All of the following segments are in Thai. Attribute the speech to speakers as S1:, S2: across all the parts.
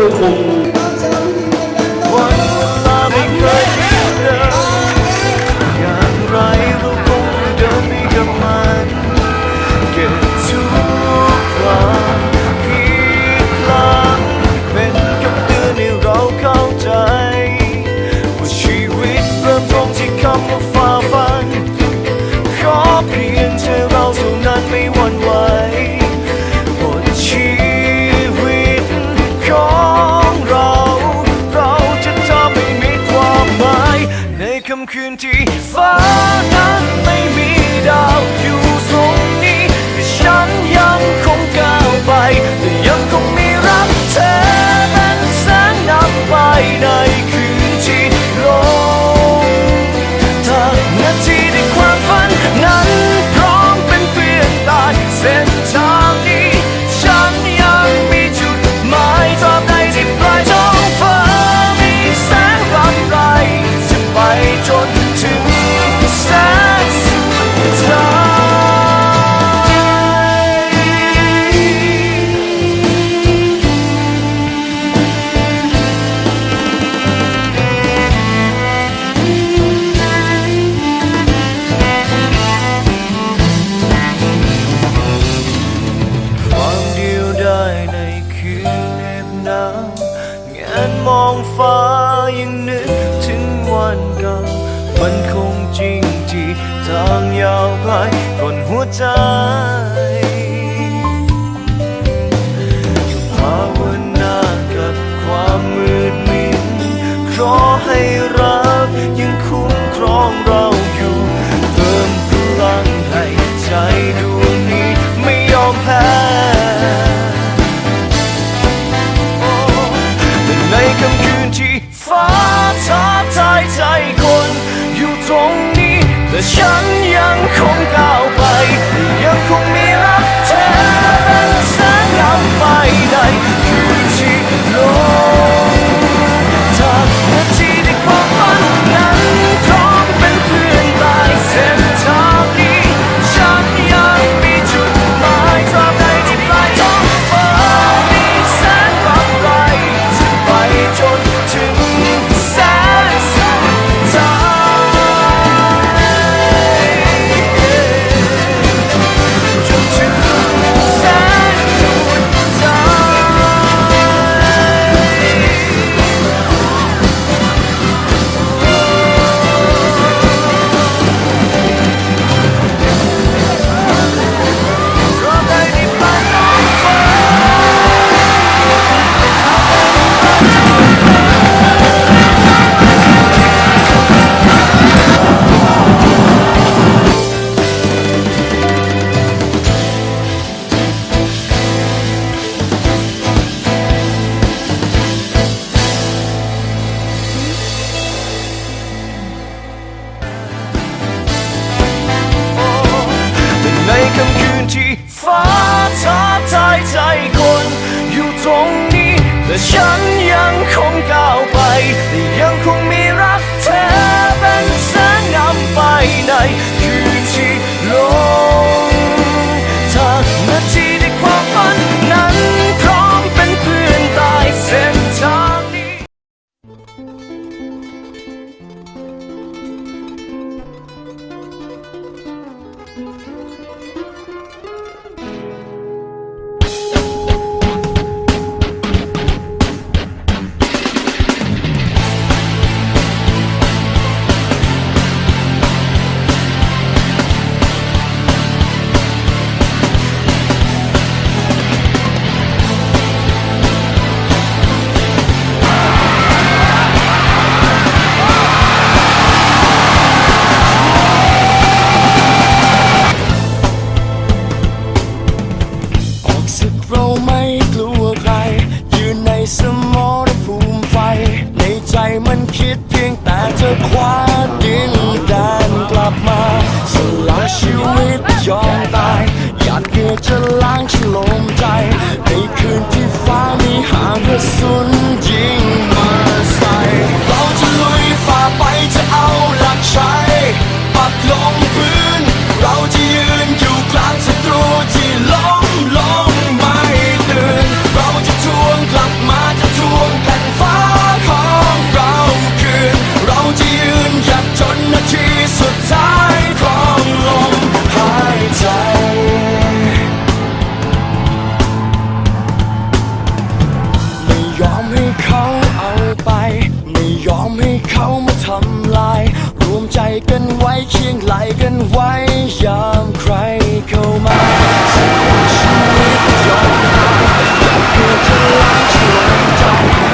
S1: วัน ให้รัก ใด กันไว้เคียงไหลกันไว้ยามใครเข้ามาชีวิตยอมตายอยากเกิดจะล้างชวนใจ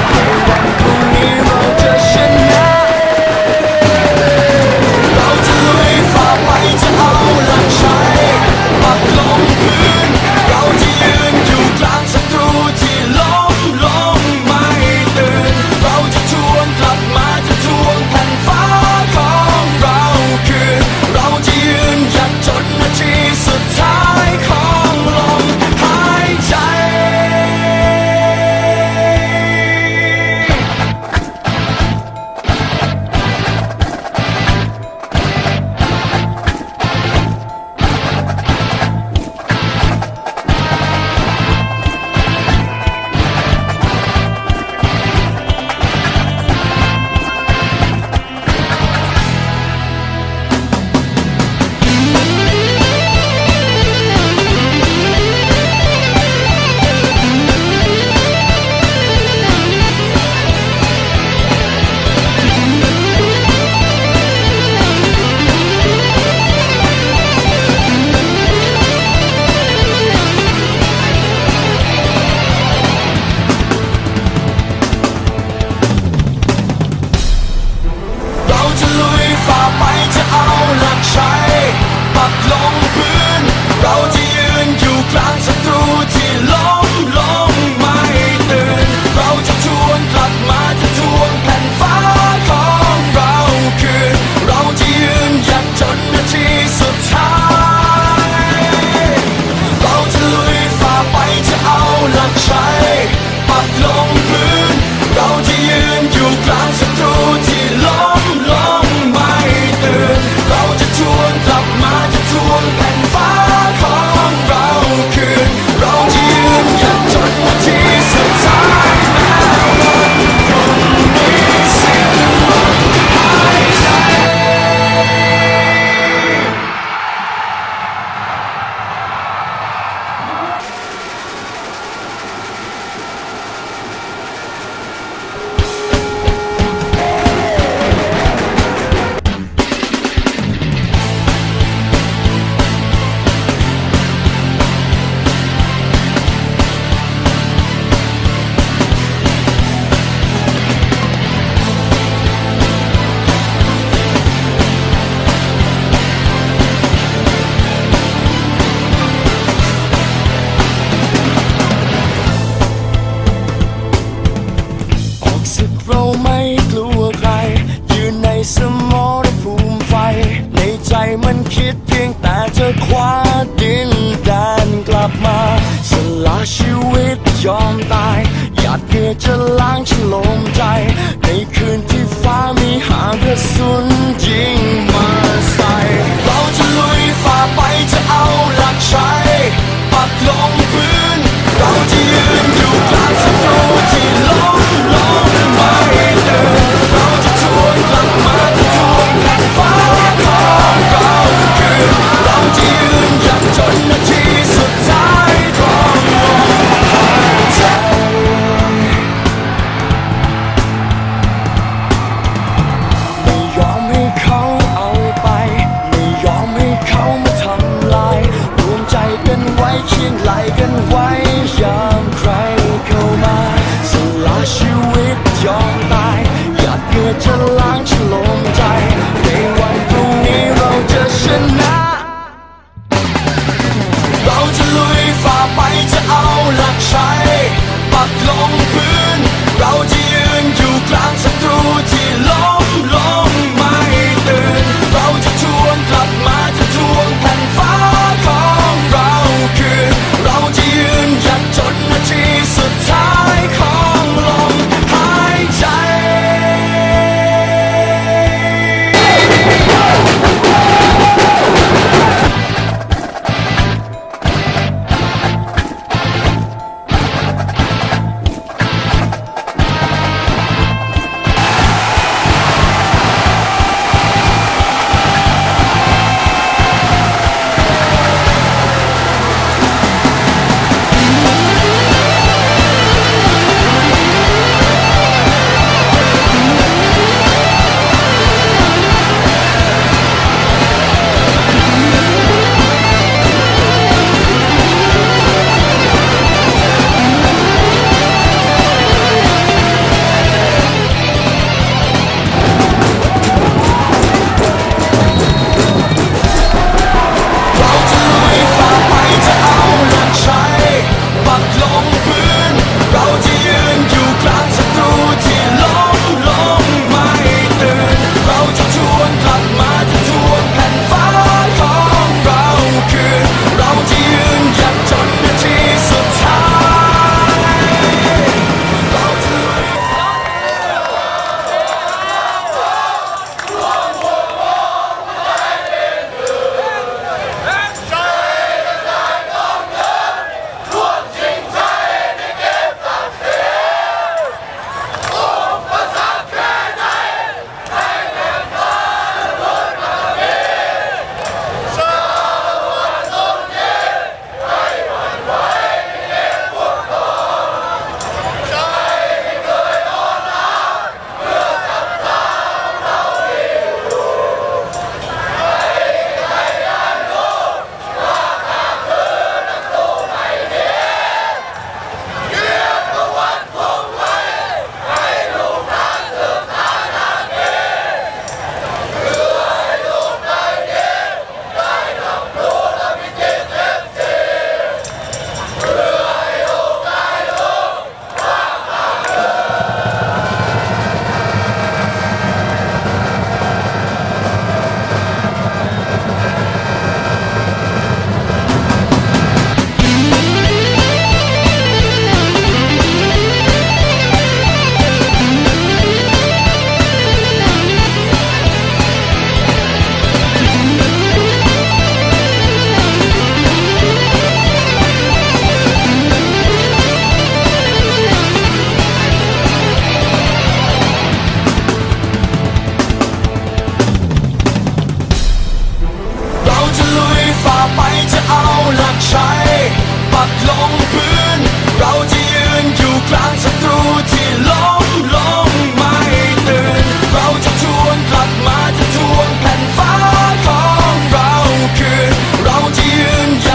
S1: ิตยอมตายอยากเหงื่อจะล้างฉลมใจ ในคืนที่ฟ้ามีหางกระสุนยิงมาใส่ เราจะลุยฝ่าไปจะเอาหลักใช้ ปักลงพื้น เราจะยืนอยู่กลางศัตรูที่ล้มลงไม่เดินเราจะชวนกลับมาจะชวนแผ่นฟ้าของเราคืนเราจะยืนยันจน